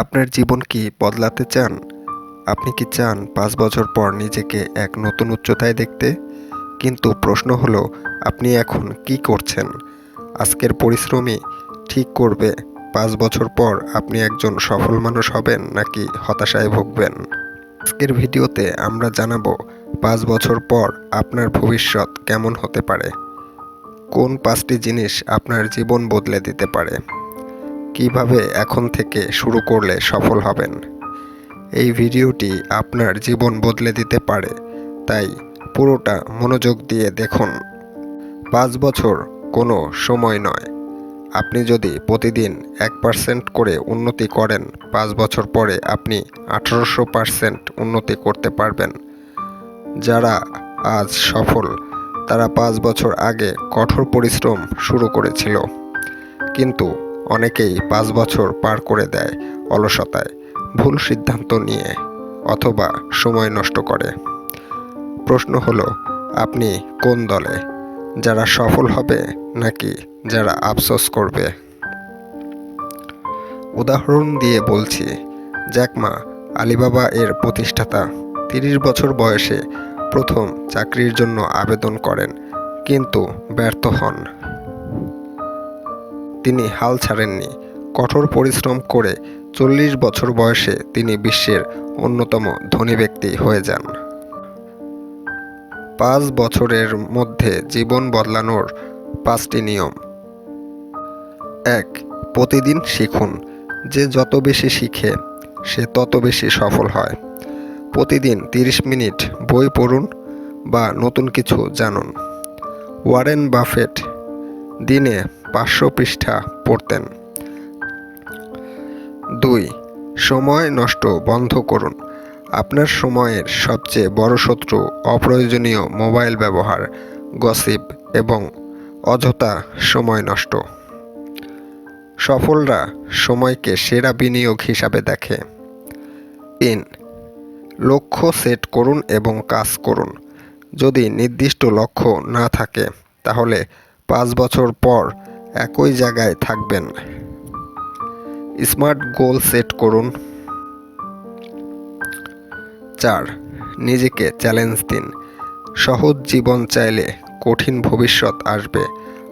আপনার জীবন কি বদলাতে চান? আপনি কি চান পাঁচ বছর পর নিজেকে এক নতুন উচ্চতায় দেখতে? কিন্তু প্রশ্ন হলো, আপনি এখন কি করছেন? আজকের পরিশ্রমই ঠিক করবে। পাঁচ বছর পর আপনি একজন সফল মানুষ হবেন নাকি হতাশায় ভুগবেন? আজকের ভিডিওতে আমরা জানাব, পাঁচ বছর পর আপনার ভবিষ্যৎ কেমন হতে পারে? কোন পাঁচটি জিনিস আপনার জীবন বদলে দিতে পারে? কীভাবে এখন থেকে শুরু করলে সফল হবেন? এই ভিডিওটি আপনার জীবন বদলে দিতে পারে, তাই পুরোটা মনোযোগ দিয়ে দেখুন। পাঁচ বছর কোনো সময় নয়। আপনি যদি প্রতিদিন এক পার্সেন্ট করে উন্নতি করেন, পাঁচ বছর পরে আপনি আঠারোশো পার্সেন্ট উন্নতি করতে পারবেন। যারা আজ সফল, তারা পাঁচ বছর আগে কঠোর পরিশ্রম শুরু করেছিল। কিন্তু অনেকেই পাঁচ বছর পার করে দেয় অলসতায়, ভুল সিদ্ধান্ত নিয়ে অথবা সময় নষ্ট করে। প্রশ্ন হলো, আপনি কোন দলে? যারা সফল হবে নাকি যারা আফসোস করবে? উদাহরণ দিয়ে বলছি, জ্যাকমা আলিবাবা এর প্রতিষ্ঠাতা, তিরিশ বছর বয়সে প্রথম চাকরির জন্য আবেদন করেন, কিন্তু ব্যর্থ হন। তিনি হাল ছাড়েননি। কঠোর পরিশ্রম করে চল্লিশ বছর বয়সে তিনি বিশ্বের অন্যতম ধনী ব্যক্তি হয়ে যান। পাঁচ বছরের মধ্যে জীবন বদলানোর পাঁচটি নিয়ম। এক, প্রতিদিন শিখুন। যে যত বেশি শিখে, সে তত বেশি সফল হয়। প্রতিদিন তিরিশ মিনিট বই পড়ুন বা নতুন কিছু জানুন। ওয়ারেন বাফেট, দিনে পাঁচশো পৃষ্ঠা পড়তেন। দুই, সময় নষ্ট বন্ধ করুন। আপনার সময়ের সবচেয়ে বড় শত্রু অপ্রয়োজনীয় মোবাইল ব্যবহার, গসিপ এবং অযথা সময় নষ্ট। সফলরা সময়কে সেরা বিনিয়োগ হিসাবে দেখে। তিন, লক্ষ্য সেট করুন এবং কাজ করুন। যদি নির্দিষ্ট লক্ষ্য না থাকে, তাহলে পাঁচ বছর পর একই জায়গায় থাকবেন। স্মার্ট গোল সেট করুন। চার, নিজেকে চ্যালেঞ্জ দিন। সহজ জীবন চাইলে কঠিন ভবিষ্যৎ আসবে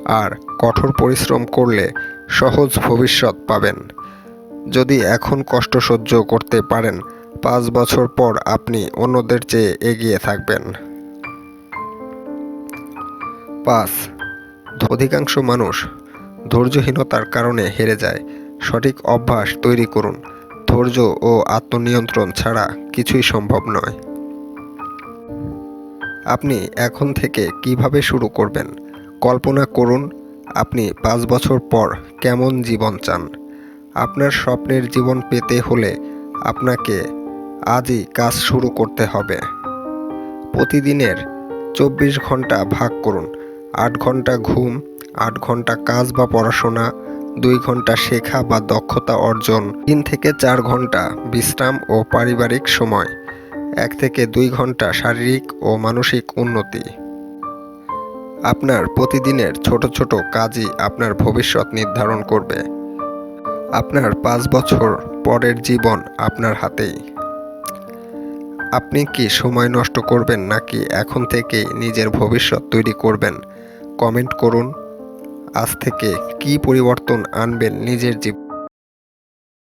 আর কঠোর পরিশ্রম করলে সহজ ভবিষ্যৎ পাবেন। যদি এখন কষ্ট সহ্য করতে পারেন, পাঁচ বছর পর আপনি অন্যদের চেয়ে এগিয়ে থাকবেন। পাঁচ, অধিকাংশ মানুষ ধৈর্যহীনতার কারণে হেরে যায়। সঠিক অভ্যাস তৈরি করুন। ধৈর্য ও আত্মনিয়ন্ত্রণ ছাড়া কিছুই সম্ভব নয়। আপনি এখন থেকে কীভাবে শুরু করবেন? কল্পনা করুন, আপনি পাঁচ বছর পর কেমন জীবন চান? আপনার স্বপ্নের জীবন পেতে হলে আপনাকে আজই কাজ শুরু করতে হবে। প্রতিদিনের চব্বিশ ঘণ্টা ভাগ করুন। আট ঘণ্টা ঘুম, আট ঘণ্টা কাজ বা পড়াশোনা, দুই ঘণ্টা শেখা বা দক্ষতা অর্জন, তিন থেকে চার ঘণ্টা বিশ্রাম ও পারিবারিক সময়, এক থেকে দুই ঘণ্টা শারীরিক ও মানসিক উন্নতি। আপনার প্রতিদিনের ছোট ছোট কাজই আপনার ভবিষ্যৎ নির্ধারণ করবে। আপনার পাঁচ বছর পরের জীবন আপনার হাতেই। আপনি কি সময় নষ্ট করবেন নাকি এখন থেকেই নিজের ভবিষ্যৎ তৈরি করবেন? কমেন্ট করুন। আজ থেকে কি পরিবর্তন আনবেন নিজের জীবন